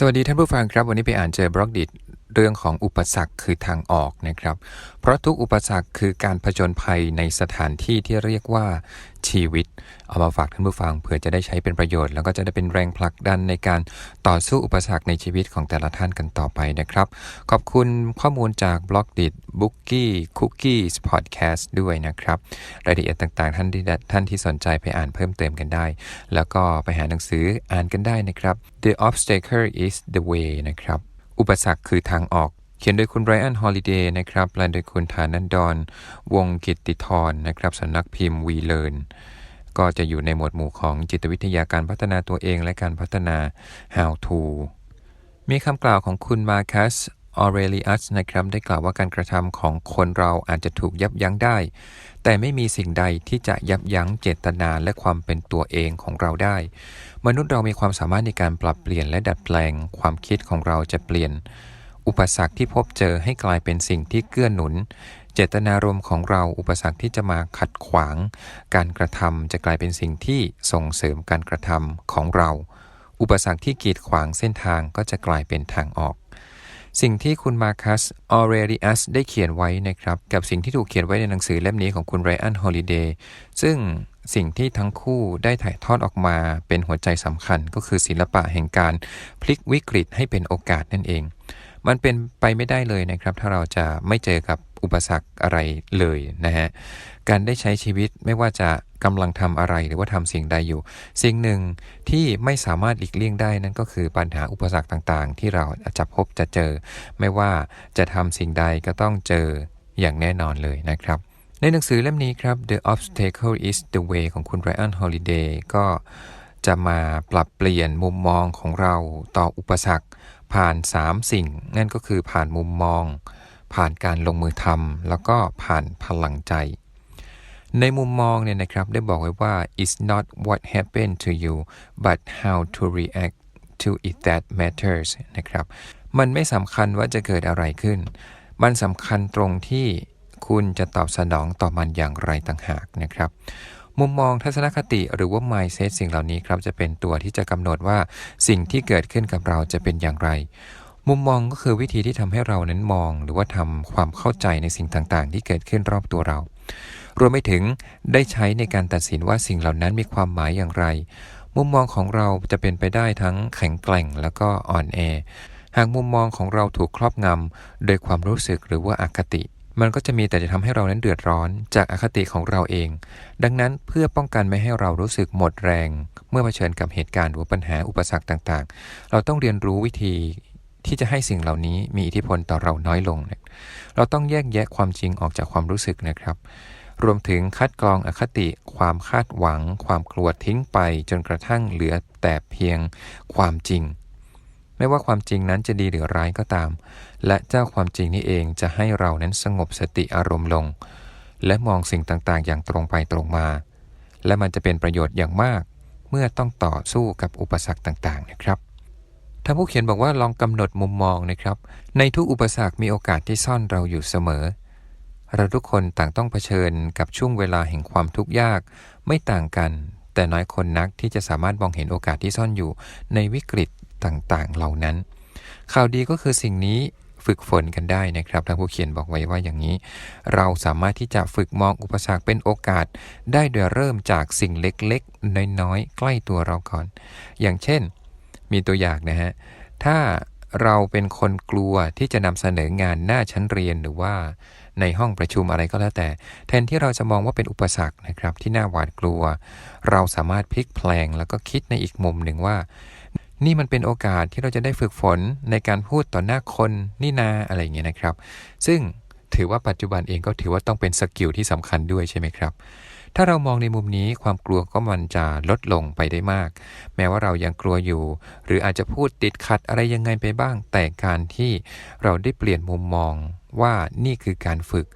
สวัสดีท่านผู้ฟังครับ วันนี้ไปอ่านเจอบล็อกดิท เรื่องของอุปสรรคคือทางออกนะครับ เพราะทุกอุปสรรคคือการผจญภัยในสถานที่ที่เรียกว่าชีวิต เอามาฝากท่านผู้ฟังเผื่อจะได้ใช้เป็นประโยชน์ แล้วก็จะได้เป็นแรงผลักดันในการต่อสู้อุปสรรคในชีวิตของแต่ละท่านกันต่อไปนะครับ ขอบคุณข้อมูลจากบล็อกดิทบุ๊กกี้คุกกี้สปอตแคสต์ด้วยนะครับ รายละเอียดต่างๆ ท่านที่ท่านที่สนใจไปอ่านเพิ่มเติมกันได้ แล้วก็ไปหาหนังสืออ่านกันได้นะครับ The obstacle is the way นะครับ อุปสรรคคือทางออก เขียนโดยคุณไรอันฮอลิเดย์นะครับแปลโดยคุณฐานันดอนวงกิตติธรนะครับสำนักพิมพ์วีเลนก็จะอยู่ในหมวดหมู่ของจิตวิทยาการพัฒนาตัวเองและการพัฒนา how to มีคำกล่าวของคุณมาคัส ออเรลิอัสนะครับได้กล่าวว่าการกระทำของคนเราอาจจะถูกยับยั้งได้ แต่ไม่มีสิ่งใดที่จะยับยั้งเจตนาและความเป็นตัวเองของเราได้ มนุษย์เรามีความสามารถในการปรับเปลี่ยนและดัดแปลง ความคิดของเราจะเปลี่ยน อุปสรรคที่พบเจอให้กลายเป็นสิ่งที่เกื้อหนุน เจตนารมณ์ของเราอุปสรรคที่จะมาขัดขวาง การกระทำจะกลายเป็นสิ่งที่ส่งเสริมการกระทำของเรา อุปสรรคที่กีดขวางเส้นทางก็จะกลายเป็นทางออก สิ่งที่คุณมาคัสออเรลิอัสได้เขียนไว้นะครับ กับสิ่งที่ถูกเขียนไว้ในหนังสือเล่มนี้ของคุณไรอันฮอลิเดย์ซึ่งสิ่งที่ทั้งคู่ได้ถ่ายทอดออกมาเป็นหัวใจสำคัญก็คือศิลปะแห่งการพลิกวิกฤตให้เป็นโอกาสนั่นเอง มันเป็นไปไม่ได้เลยนะครับ ถ้าเราจะไม่เจอกับอุปสรรคอะไรเลยนะฮะ การได้ใช้ชีวิตไม่ว่าจะกำลังทำอะไรหรือว่าทำสิ่งใดอยู่ สิ่งหนึ่งที่ไม่สามารถหลีกเลี่ยงได้นั่นก็คือปัญหาอุปสรรคต่างๆ ที่เราจะพบจะเจอ ไม่ว่าจะทำสิ่งใดก็ต้องเจออย่างแน่นอนเลยนะครับ ในหนังสือเล่มนี้ครับ The Obstacle is the Way ของคุณ Ryan Holiday ก็จะมาปรับเปลี่ยนมุมมองของเราต่ออุปสรรคผ่าน 3 สิ่ง นั่นก็คือผ่านมุมมอง ผ่านการลงมือทำแล้วก็ผ่านพลังใจ ในมุมมองเนี่ยนะครับได้บอกไว้ว่า it's not what happened to you but how to react to it that matters นะครับ มันไม่สำคัญว่าจะเกิดอะไรขึ้น มันสำคัญตรงที่คุณจะตอบสนองต่อมันอย่างไรต่างหากนะครับ มุมมองทัศนคติหรือว่า mindset สิ่งเหล่านี้ครับจะเป็นตัวที่จะกำหนดว่าสิ่งที่เกิดขึ้นกับเราจะเป็นอย่างไร มุมมองก็คือวิธีที่ทำให้เรานั้นมอง หรือว่าทำความเข้าใจในสิ่งต่างๆ ที่เกิดขึ้นรอบตัวเรารวมไปถึงได้ใช้ในการตัดสินว่าสิ่งเหล่านั้นมีความหมายอย่างไร มุมมองของเราจะเป็นไปได้ทั้งแข็งแกร่งแล้วก็อ่อนแอ หากมุมมองของเราถูกครอบงำโดยความรู้สึกหรือว่าอาคติ มันก็จะมีแต่จะทำให้เรานั้นเดือดร้อนจากอาคติของเราเอง ดังนั้นเพื่อป้องกันไม่ให้เรารู้สึกหมดแรง เมื่อเผชิญกับเหตุการณ์หรือปัญหาอุปสรรคต่างๆ เราต้องเรียนรู้วิธีที่จะให้สิ่งเหล่านี้มีอิทธิพลต่อเราน้อยลง เราต้องแยกแยะความจริงออกจากความรู้สึกนะครับ รวมถึงคัดกรองอคติ ความคาดหวัง ความกลัวทิ้งไป จนกระทั่งเหลือแต่เพียงความจริง ไม่ว่าความจริงนั้นจะดีหรือร้ายก็ตาม และเจ้าความจริงนี้เองจะให้เรานั้นสงบสติอารมณ์ลง และมองสิ่งต่างๆ อย่างตรงไปตรงมา และมันจะเป็นประโยชน์อย่างมาก เมื่อต้องต่อสู้กับอุปสรรคต่างๆ นะครับท่านผู้เขียนบอกว่าลองกำหนดมุมมองนะครับ ในทุกอุปสรรคมีโอกาสที่ซ่อนเราอยู่เสมอ เราทุกคนต่างต้องเผชิญกับช่วงเวลาแห่งความทุกข์ยาก ไม่ต่างกัน แต่น้อยคนนักที่จะสามารถมองเห็นโอกาสที่ซ่อนอยู่ในวิกฤตต่างๆ เหล่านั้น ข่าวดีก็คือสิ่งนี้ฝึกฝนกันได้นะครับท่านผู้เขียนบอกไว้ว่าอย่างนี้ เราสามารถที่จะฝึกมองอุปสรรคเป็นโอกาส ได้โดยเริ่มจากสิ่งเล็กๆ น้อยๆ ใกล้ตัวเราก่อน อย่างเช่น มีตัวอย่างนะฮะ ถ้าเราเป็นคนกลัวที่จะนำเสนองานหน้าชั้นเรียนหรือว่า ในห้องประชุมอะไรก็แล้วแต่ แทนที่เราจะมองว่าเป็นอุปสรรคนะครับที่น่าหวาดกลัว เราสามารถพลิกแพลงแล้วก็คิดในอีกมุมหนึ่งว่า นี่มันเป็นโอกาสที่เราจะได้ฝึกฝนในการพูดต่อหน้าคนนี่นาอะไรอย่างเงี้ยนะครับ ซึ่งถือว่าปัจจุบันเองก็ถือว่าต้องเป็นสกิลที่สำคัญด้วยใช่ไหมครับ ถ้าเรามองในมุมนี้ความกลัวก็มันจะลดลงไปได้มาก แม้ว่าเรายังกลัวอยู่ หรืออาจจะพูดติดขัดอะไรยังไงไปบ้าง แต่การที่เราได้เปลี่ยนมุมมองว่านี่คือการฝึก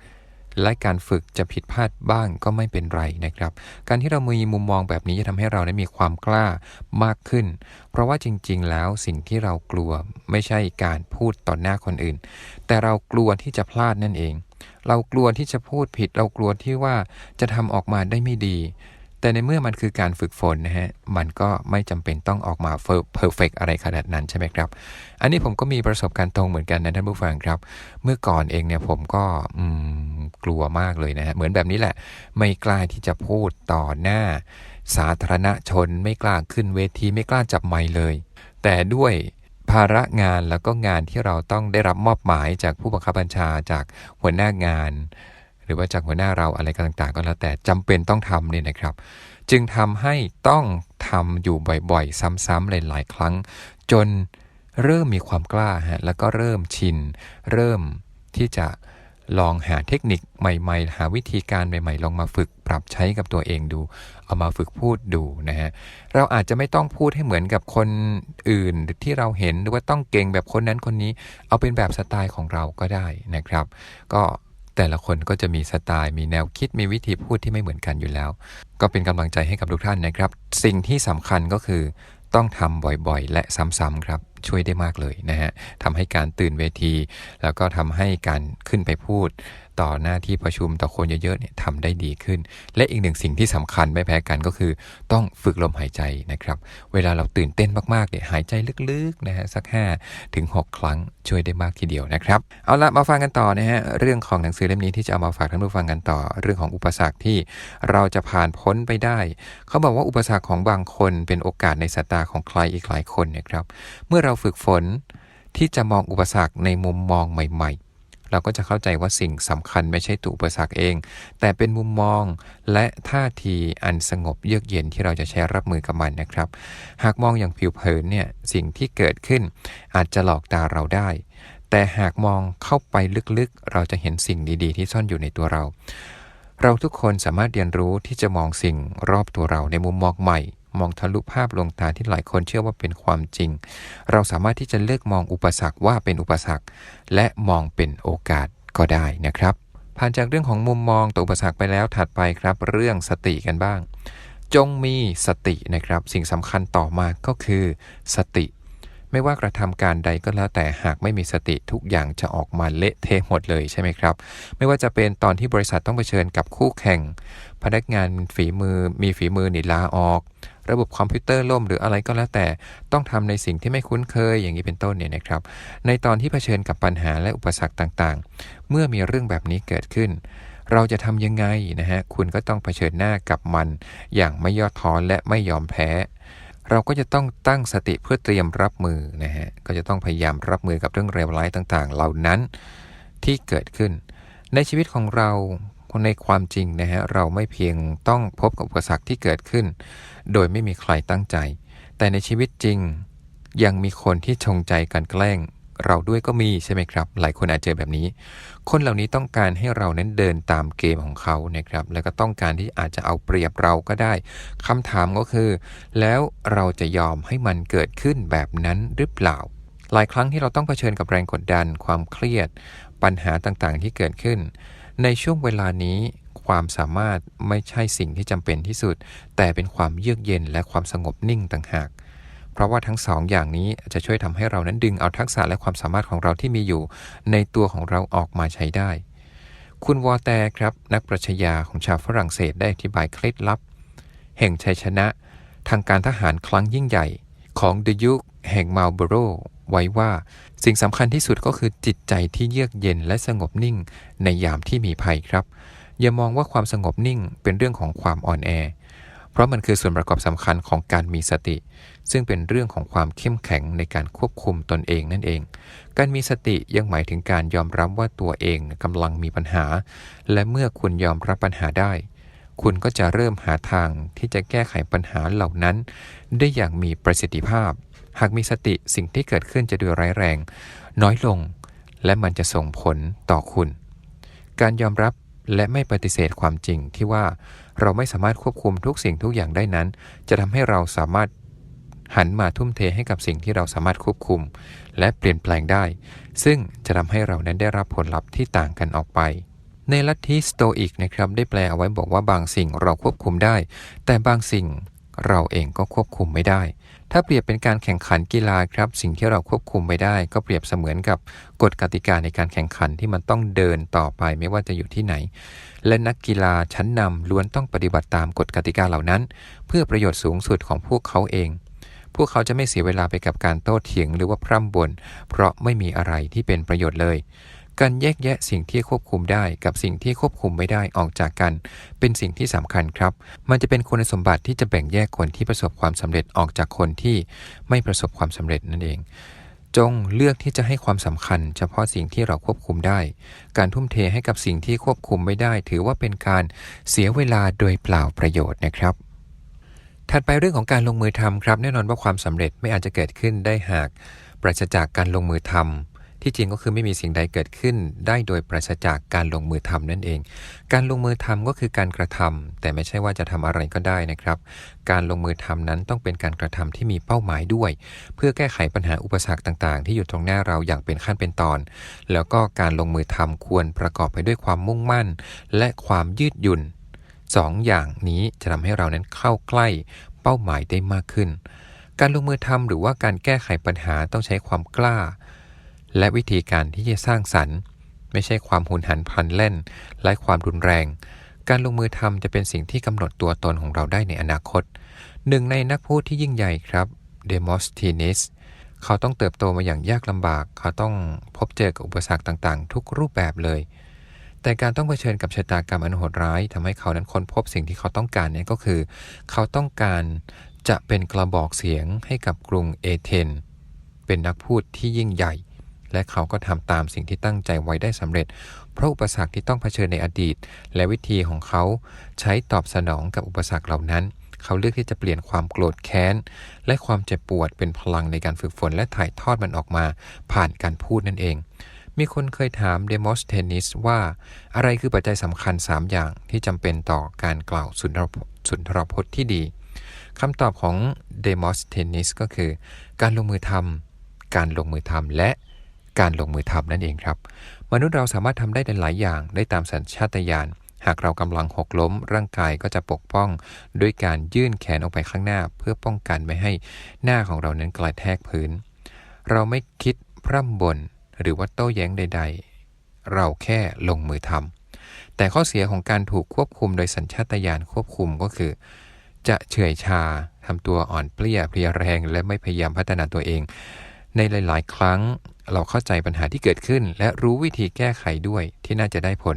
และการฝึกจะผิดพลาดบ้างก็ไม่เป็นไรนะครับ การที่เรามีมุมมองแบบนี้จะทำให้เราได้มีความกล้ามากขึ้น เพราะว่าจริง ๆ แล้วสิ่งที่เรากลัวไม่ใช่การพูดต่อหน้าคนอื่น แต่เรากลัวที่จะพลาดนั่นเอง เรากลัวที่จะพูดผิด เรากลัวที่ว่าจะทำออกมาได้ไม่ดี แต่ในเมื่อมันคือการฝึกฝนนะฮะ มันก็ไม่จำเป็นต้องออกมาเพอร์เฟกอะไรขนาดนั้นใช่ไหมครับ อันนี้ผมก็มีประสบการณ์ตรงเหมือนกันนะท่านผู้ฟังครับ เมื่อก่อนเองเนี่ยผมก็อืมกลัวมากเลยนะฮะ เหมือนแบบนี้แหละ ไม่กล้าที่จะพูดต่อหน้า สาธารณชน ไม่กล้าขึ้นเวที ไม่กล้าจับไมค์เลย แต่ด้วย ภาระงานแล้วก็งานที่เราต้องได้รับมอบหมายจากผู้บังคับบัญชาจากหัวหน้างาน หรือว่าจากหัวหน้าเราอะไรต่างๆ ก็แล้วแต่จำเป็นต้องทำเนี่ยนะครับ จึงทำให้ต้องทำอยู่บ่อยๆ ซ้ำๆหลายๆ ครั้ง จนเริ่มมีความกล้าฮะแล้วก็เริ่มชิน เริ่มที่จะ ลองหาเทคนิคใหม่ ๆ หาวิธีการใหม่ ๆ ลองมาฝึกปรับใช้กับตัวเองดู เอามาฝึกพูดดูนะฮะ เราอาจจะไม่ต้องพูดให้เหมือนกับคนอื่นที่เราเห็นหรือว่าต้องเก่งแบบคนนั้นคนนี้ เอาเป็นแบบสไตล์ของเราก็ได้นะครับ ก็แต่ละคนก็จะมีสไตล์ มีแนวคิด มีวิธีพูดที่ไม่เหมือนกันอยู่แล้ว ก็เป็นกำลังใจให้กับทุกท่านนะครับ สิ่งที่สำคัญก็คือต้องทำบ่อยๆ และซ้ำๆครับ ช่วยได้มากเลยนะฮะทำให้การตื่นเวที แล้วก็ทำให้การขึ้นไปพูด ต่อหน้าที่ประชุมต่อคนเยอะๆเนี่ยทำได้ดีขึ้น และอีกหนึ่งสิ่งที่สำคัญไม่แพ้กันก็คือ ต้องฝึกลมหายใจนะครับ เวลาเราตื่นเต้นมากๆเนี่ยหายใจลึกๆนะฮะสัก5ถึง6ครั้งช่วยได้มากทีเดียวนะครับ เอาละมาฟังกันต่อนะฮะเรื่องของหนังสือเล่มนี้ที่จะเอามาฝากท่านผู้ฟังกันต่อ เรื่องของอุปสรรคที่เราจะผ่านพ้นไปได้ เขาบอกว่าอุปสรรคของบางคนเป็นโอกาสในสายตาของใครอีกหลายคนนี่ยครับ เมื่อเราฝึกฝนที่จะมองอุปสรรคในมุมมองใหม่ ๆ เราก็จะเข้าใจว่าสิ่งสำคัญไม่ใช่ตัวอุปสรรคเอง แต่เป็นมุมมองและท่าทีอันสงบเยือกเย็นที่เราจะใช้รับมือกับมันนะครับ หากมองอย่างผิวเผินเนี่ยสิ่งที่เกิดขึ้น อาจจะหลอกตาเราได้แต่หากมองเข้าไปลึกๆ เราจะเห็นสิ่งดีๆ ที่ซ่อนอยู่ในตัวเรา เราทุกคนสามารถเรียนรู้ที่จะมองสิ่งรอบตัวเราในมุมมองใหม่ มองทะลุภาพลวงตาที่หลายคนเชื่อว่าเป็นความจริง เราสามารถที่จะเลือกมองอุปสรรคว่าเป็นอุปสรรค และมองเป็นโอกาสก็ได้นะครับ ผ่านจากเรื่องของมุมมองตัวอุปสรรคไปแล้วถัดไปครับ เรื่องสติกันบ้าง จงมีสตินะครับ สิ่งสำคัญต่อมาก็คือสติไม่ว่ากระทำการใดก็แล้วแต่หากไม่มีสติทุกอย่างจะออกมาเละเทะหมดเลยใช่ไหมครับ ไม่ว่าจะเป็นตอนที่บริษัทต้องเผชิญกับคู่แข่ง พนักงานฝีมือมีฝีมือหนีลาออก ระบบคอมพิวเตอร์ล่มหรืออะไรก็แล้วแต่ต้องทำในสิ่งที่ไม่คุ้นเคยอย่างนี้เป็นต้นเนี่ยนะครับ ในตอนที่เผชิญกับปัญหาและอุปสรรคต่างๆ เมื่อมีเรื่องแบบนี้เกิดขึ้น เราจะทำยังไงนะฮะคุณก็ต้องเผชิญหน้ากับมัน อย่างไม่ย่อท้อและไม่ยอมแพ้เราก็จะต้องตั้งสติเพื่อเตรียมรับมือนะฮะ ก็จะต้องพยายามรับมือกับเรื่องเลวร้ายต่างๆ เหล่านั้นที่เกิดขึ้น ในชีวิตของเรา ในความจริงนะฮะเราไม่เพียงต้องพบกับอุปสรรคที่เกิดขึ้น โดยไม่มีใครตั้งใจ แต่ในชีวิตจริง ยังมีคนที่ชงใจกันแกล้ง เราด้วยก็มีใช่ไหมครับ หลายคนอาจเจอแบบนี้ คนเหล่านี้ต้องการให้เรานั้นเดินตามเกมของเขานะครับ แล้วก็ต้องการที่อาจจะเอาเปรียบเราก็ได้คำถามก็คือ แล้วเราจะยอมให้มันเกิดขึ้นแบบนั้นหรือเปล่า หลายครั้งที่เราต้องเผชิญกับแรงกดดัน ความเครียด ปัญหาต่างๆ ที่เกิดขึ้น ในช่วงเวลานี้ความสามารถไม่ใช่สิ่งที่จำเป็นที่สุด แต่เป็นความเยือกเย็นและความสงบนิ่งต่างหาก เพราะว่าทั้งสองอย่างนี้จะช่วยทำให้เรานั้นดึงเอาทักษะและความสามารถของเราที่มีอยู่ ในตัวของเราออกมาใช้ได้ คุณวอแตครับ นักปรัชญาของชาวฝรั่งเศสได้อธิบายเคล็ดลับ แห่งชัยชนะ ทางการทหารครั้งยิ่งใหญ่ของเดยุค แห่งมาลโบโรไว้ว่าสิ่งสำคัญที่สุดก็คือจิตใจที่เยือกเย็นและสงบนิ่งในยามที่มีภัยครับ อย่ามองว่าความสงบนิ่งเป็นเรื่องของความอ่อนแอ เพราะมันคือส่วนประกอบสำคัญของการมีสติ ซึ่งเป็นเรื่องของความเข้มแข็งในการควบคุมตนเองนั่นเอง การมีสติยังหมายถึงการยอมรับว่าตัวเองกำลังมีปัญหา และเมื่อคุณยอมรับปัญหาได้ คุณก็จะเริ่มหาทางที่จะแก้ไขปัญหาเหล่านั้น ได้อย่างมีประสิทธิภาพ หากมีสติสิ่งที่เกิดขึ้นจะดูร้ายแรง น้อยลง และมันจะส่งผลต่อคุณ การยอมรับและไม่ปฏิเสธความจริงที่ว่าเราไม่สามารถควบคุมทุกสิ่งทุกอย่างได้นั้น จะทำให้เราสามารถหันมาทุ่มเทให้กับสิ่งที่เราสามารถควบคุม และเปลี่ยนแปลงได้ ซึ่งจะทำให้เรานั้นได้รับผลลัพธ์ที่ต่างกันออกไป ในลัทธิสโตอิกนะครับได้แปลเอาไว้บอกว่าบางสิ่งเราควบคุมได้ แต่บางสิ่งเราเองก็ควบคุมไม่ได้ ถ้าเปรียบเป็นการแข่งขันกีฬาครับ สิ่งที่เราควบคุมไม่ได้ ก็เปรียบเสมือนกับกฎกติกาในการแข่งขันที่มันต้องเดินต่อไปไม่ว่าจะอยู่ที่ไหน และนักกีฬาชั้นนำล้วนต้องปฏิบัติตามกฎกติกาเหล่านั้น เพื่อประโยชน์สูงสุดของพวกเขาเอง พวกเขาจะไม่เสียเวลาไปกับการโต้เถียงหรือว่าพร่ำบ่นเพราะไม่มีอะไรที่เป็นประโยชน์เลย การแยกแยะสิ่งที่ควบคุมได้กับสิ่งที่ควบคุมไม่ได้ออกจากกัน เป็นสิ่งที่สำคัญครับ มันจะเป็นคุณสมบัติที่จะแบ่งแยกคนที่ประสบความสำเร็จออกจากคนที่ไม่ประสบความสำเร็จนั่นเอง จงเลือกที่จะให้ความสำคัญ เฉพาะสิ่งที่เราควบคุมได้ การทุ่มเทให้กับสิ่งที่ควบคุมไม่ได้ ถือว่าเป็นการเสียเวลาโดยเปล่าประโยชน์นะครับถัดไปเรื่องของการลงมือทำครับ แน่นอนว่าความสำเร็จไม่อาจจะเกิดขึ้นได้หากปราศจากการลงมือทำ ที่จริงก็คือไม่มีสิ่งใดเกิดขึ้น ได้โดยปราศจากการลงมือทำนั่นเอง การลงมือทำก็คือการกระทำแต่ไม่ใช่ว่าจะทำอะไรก็ได้นะครับ การลงมือทำนั้นต้องเป็นการกระทำที่มีเป้าหมายด้วย เพื่อแก้ไขปัญหาอุปสรรคต่างๆ ที่อยู่ตรงหน้าเราอย่างเป็นขั้นเป็นตอน แล้วก็การลงมือทำควรประกอบไปด้วยความมุ่งมั่น และความยืดหยุ่นสองอย่างนี้จะทำให้เรานั้นเข้าใกล้เป้าหมายได้มากขึ้น การลงมือทำหรือว่าการแก้ไขปัญหาต้องใช้ความกล้า และวิธีการที่จะสร้างสรรค์ ไม่ใช่ความหุนหันพลันเล่น และความรุนแรง การลงมือทำจะเป็นสิ่งที่กำหนดตัวตนของเราได้ในอนาคต หนึ่งในนักพูดที่ยิ่งใหญ่ครับเดโมสธีนิสเขาต้องเติบโตมาอย่างยากลำบาก เขาต้องพบเจอกับอุปสรรคต่างๆ ทุกรูปแบบเลย แต่การต้องเผชิญกับชะตากรรมอันโหดร้ายทำให้เขานั้นค้นพบสิ่งที่เขาต้องการนี่ก็คือ เขาต้องการจะเป็นกระบอกเสียงให้กับกรุงเอเธน เป็นนักพูดที่ยิ่งใหญ่ และเขาก็ทำตามสิ่งที่ตั้งใจไว้ได้สำเร็จ เพราะอุปสรรคที่ต้องเผชิญในอดีต และวิธีของเขาใช้ตอบสนองกับอุปสรรคเหล่านั้น เขาเลือกที่จะเปลี่ยนความโกรธแค้น และความเจ็บปวดเป็นพลังในการฝึกฝนและถ่ายทอดมันออกมาผ่านการพูดนั่นเองมีคนเคยถามเดโมสเทนิสว่า อะไรคือปัจจัยสำคัญ 3 อย่างที่จำเป็นต่อการกล่าวสุนทรสุนทรพจน์ที่ดีคำตอบของเดโมสเทนิสก็คือ การลงมือทำการลงมือทำและ การลงมือทำนั่นเองครับ มนุษย์เราสามารถทำได้หลายอย่างได้ตามสัญชาตญาณหากเรากำลังหกล้ม ร่างกายก็จะปกป้อง ด้วยการยื่นแขนออกไปข้างหน้า เพื่อป้องกันไม่ให้หน้าของเรานั้นกระแทกพื้น เราไม่คิดพร่ำบน่นหรือว่าโต้แย้งใด ๆ เราแค่ลงมือทำแต่ข้อเสียของการถูกควบคุมโดยสัญชาตญาณควบคุมก็คือ จะเฉื่อยชาทำตัวอ่อนเปลี้ยเพลียแรง และไม่พยายามพัฒนาตัวเอง ในหลาย ๆ ครั้งเราเข้าใจปัญหาที่เกิดขึ้น และรู้วิธีแก้ไขด้วยที่น่าจะได้ผล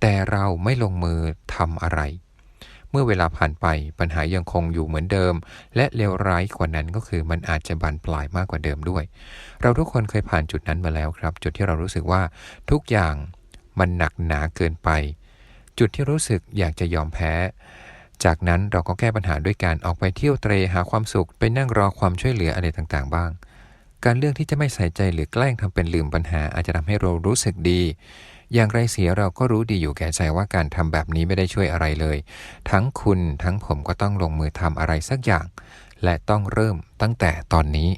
แต่เราไม่ลงมือทำอะไร เมื่อเวลาผ่านไปปัญหายังคงอยู่เหมือนเดิม และเลวร้ายกว่านั้นก็คือมันอาจจะบานปลายมากกว่าเดิมด้วย เราทุกคนเคยผ่านจุดนั้นมาแล้วครับ จุดที่เรารู้สึกว่าทุกอย่างมันหนักหนาเกินไป จุดที่รู้สึกอยากจะยอมแพ้จากนั้นเราก็แก้ปัญหาด้วยการออกไปเที่ยวเตรหาความสุข ไปนั่งรอความช่วยเหลืออะไรต่างๆ บ้าง การเลือกที่จะไม่ใส่ใจหรือแกล้งทำเป็นลืมปัญหา อาจจะทำให้เรารู้สึกดี อย่างไรเสียเราก็รู้ดีอยู่แก่ใจว่าการทำแบบนี้ไม่ได้ช่วยอะไรเลย ทั้งคุณทั้งผมก็ต้องลงมือทำอะไรสักอย่าง และต้องเริ่มตั้งแต่ตอนนี้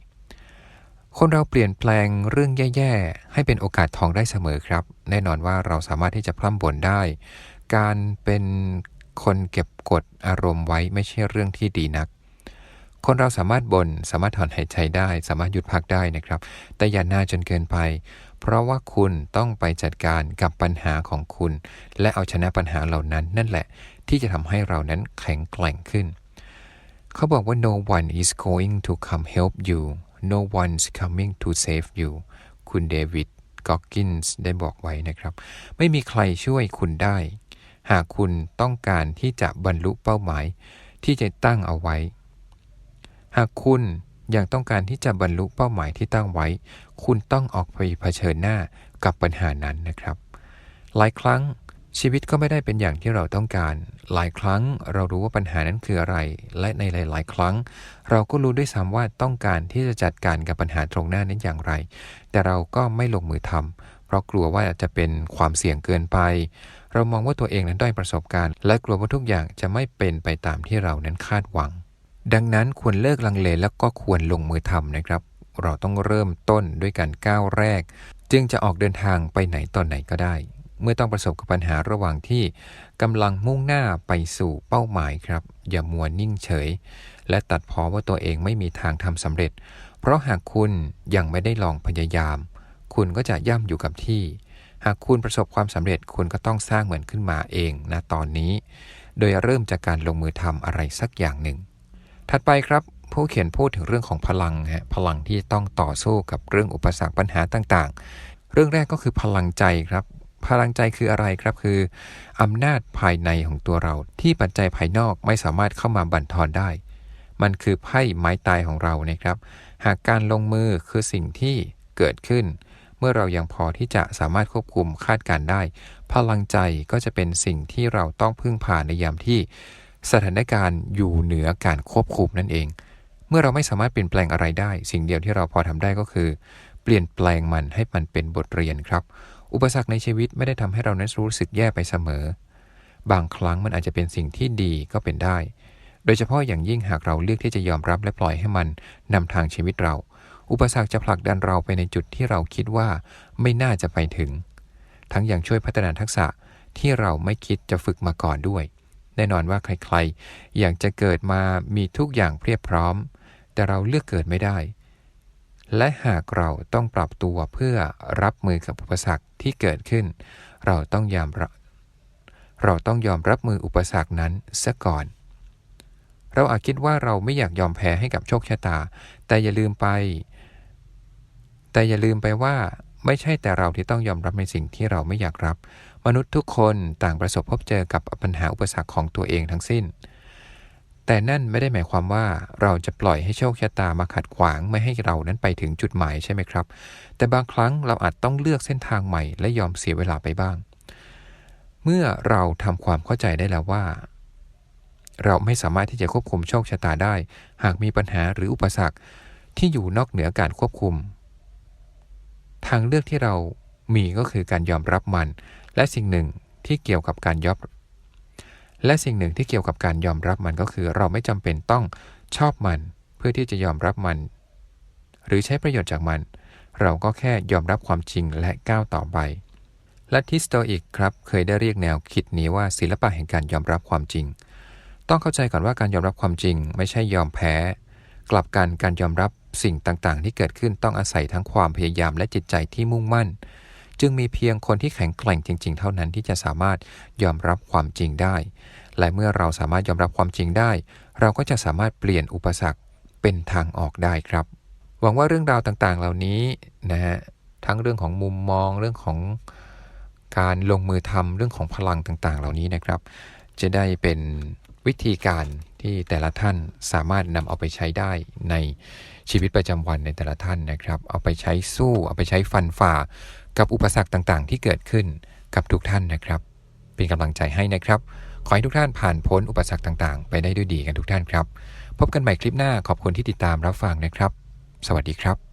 คนเราเปลี่ยนแปลงเรื่องแย่ๆ ให้เป็นโอกาสทองได้เสมอครับ แน่นอนว่าเราสามารถที่จะพร่ำบ่นได้ การเป็นคนเก็บกดอารมณ์ไว้ไม่ใช่เรื่องที่ดีนัก คนเราสามารถบน่นสามารถถอนหายใจได้ สามารถหยุดพักได้นะครับ แต่อย่าหน้าจนเกินไป เพราะว่าคุณต้องไปจัดการกับปัญหาของคุณ และเอาชนะปัญหาเหล่านั้น นั่นแหละ ที่จะทำให้เรานั้นแข็งแกร่งขึ้น เขาบอกว่า no one is going to come help you no one's coming to save you คุณเดวิดก็อกกินส์ได้บอกไว้นะครับ ไม่มีใครช่วยคุณได้ หากคุณต้องการที่จะบรรลุเป้าหมาย ที่จะตั้งเอาไว้ หากคุณยังต้องการที่จะบรรลุเป้าหมายที่ตั้งไว้ คุณต้องออกไปเผชิญหน้ากับปัญหานั้นนะครับ หลายครั้งชีวิตก็ไม่ได้เป็นอย่างที่เราต้องการ หลายครั้งเรารู้ว่าปัญหานั้นคืออะไร และในหลาย ๆ ครั้ง เราก็รู้ด้วยซ้ำว่าต้องการที่จะจัดการกับปัญหาตรงหน้านั้นอย่างไร แต่เราก็ไม่ลงมือทำเพราะกลัวว่าจะเป็นความเสี่ยงเกินไป เรามองว่าตัวเองนั้นด้อยประสบการณ์ และกลัวว่าทุกอย่างจะไม่เป็นไปตามที่เรานั้นคาดหวัง ดังนั้นควรเลิกลังเลแล้วก็ควรลงมือทำนะครับ เราต้องเริ่มต้นด้วยการก้าวแรก จึงจะออกเดินทางไปไหนตอนไหนก็ได้ เมื่อต้องประสบกับปัญหาระหว่างที่กำลังมุ่งหน้าไปสู่เป้าหมายครับ อย่ามัวนิ่งเฉย และตัดพ้อว่าตัวเองไม่มีทางทำสำเร็จ เพราะหากคุณยังไม่ได้ลองพยายาม คุณก็จะย่ำอยู่กับที่ หากคุณประสบความสำเร็จคุณก็ต้องสร้างเหมือนขึ้นมาเองนะตอนนี้ โดยเริ่มจากการลงมือทำอะไรสักอย่างหนึ่ง ถัดไปครับผู้เขียนพูดถึงเรื่องของพลังฮะพลังที่ต้องต่อสู้กับเรื่องอุปสรรคปัญหาต่างๆ เรื่องแรกก็คือพลังใจครับ พลังใจคืออะไรครับคืออำนาจภายในของตัวเรา ที่ปัจจัยภายนอกไม่สามารถเข้ามาบั่นทอนได้ มันคือไพ่ไม้ตายของเรานะครับ หากการลงมือคือสิ่งที่เกิดขึ้น เมื่อเรายังพอที่จะสามารถควบคุมคาดการได้ พลังใจก็จะเป็นสิ่งที่เราต้องพึ่งพาในยามที่ สถานการณ์อยู่เหนือการควบคุมนั่นเอง เมื่อเราไม่สามารถเปลี่ยนแปลงอะไรได้ สิ่งเดียวที่เราพอทำได้ก็คือ เปลี่ยนแปลงมันให้มันเป็นบทเรียนครับ อุปสรรคในชีวิตไม่ได้ทำให้เรานั้นรู้สึกแย่ไปเสมอ บางครั้งมันอาจจะเป็นสิ่งที่ดีก็เป็นได้ โดยเฉพาะอย่างยิ่งหากเราเลือกที่จะยอมรับและปล่อยให้มันนำทางชีวิตเรา อุปสรรคจะผลักดันเราไปในจุดที่เราคิดว่าไม่น่าจะไปถึง ทั้งยังช่วยพัฒนาทักษะที่เราไม่คิดจะฝึกมาก่อนด้วย แน่นอนว่าใครๆ อยากจะเกิดมามีทุกอย่างเพียบพร้อม แต่เราเลือกเกิดไม่ได้ และหากเราต้องปรับตัวเพื่อรับมือกับอุปสรรคที่เกิดขึ้น เราต้องยอมรับเราต้องยอมรับมืออุปสรรคนั้นซะก่อน เราอาจคิดว่าเราไม่อยากยอมแพ้ให้กับโชคชะตา แต่อย่าลืมไป แต่อย่าลืมไปว่า ไม่ใช่แต่เราที่ต้องยอมรับในสิ่งที่เราไม่อยากรับ มนุษย์ทุกคนต่างประสบพบเจอกับปัญหาอุปสรรคของตัวเองทั้งสิ้น แต่นั่นไม่ได้หมายความว่าเราจะปล่อยให้โชคชะตามาขัดขวางไม่ให้เรานั้นไปถึงจุดหมายใช่ไหมครับ แต่บางครั้งเราอาจต้องเลือกเส้นทางใหม่ และยอมเสียเวลาไปบ้าง เมื่อเราทำความเข้าใจได้แล้วว่า เราไม่สามารถที่จะควบคุมโชคชะตาได้ หากมีปัญหาหรืออุปสรรคที่อยู่นอกเหนือการควบคุม ทางเลือกที่เรามีก็คือการยอมรับมัน และสิ่งหนึ่งที่เกี่ยวกับการยอมและสิ่งหนึ่งที่เกี่ยวกับการยอมรับมันก็คือ เราไม่จำเป็นต้องชอบมัน เพื่อที่จะยอมรับมัน หรือใช้ประโยชน์จากมัน เราก็แค่ยอมรับความจริงและก้าวต่อไปลัทธิสโตอิกครับเคยได้เรียกแนวคิดนี้ว่าศิลปะแห่งการยอมรับความจริง ต้องเข้าใจก่อนว่าการยอมรับความจริง ไม่ใช่ยอมแพ้ กลับกันการยอมรับ สิ่งต่างๆ ที่เกิดขึ้นต้องอาศัยทั้งความพยายามและจิตใจที่มุ่งมั่น จึงมีเพียงคนที่แข็งแกร่งจริง ๆ เท่านั้นที่จะสามารถยอมรับความจริงได้ และเมื่อเราสามารถยอมรับความจริงได้ เราก็จะสามารถเปลี่ยนอุปสรรคเป็นทางออกได้ครับ หวังว่าเรื่องราวต่างๆ เหล่านี้นะฮะทั้งเรื่องของมุมมองเรื่องของการลงมือทำเรื่องของพลังต่างๆ เหล่านี้นะครับ จะได้เป็นวิธีการที่แต่ละท่านสามารถนำเอาไปใช้ได้ใน ชีวิตประจำวันในแต่ละท่านนะครับ เอาไปใช้สู้ เอาไปใช้ฟันฝ่า กับอุปสรรคต่างๆ ที่เกิดขึ้นกับทุกท่านนะครับ เป็นกำลังใจให้นะครับ ขอให้ทุกท่านผ่านพ้นอุปสรรคต่างๆ ไปได้ด้วยดีกันทุกท่านครับ พบกันใหม่คลิปหน้าขอบคุณที่ติดตามรับฟังนะครับ สวัสดีครับ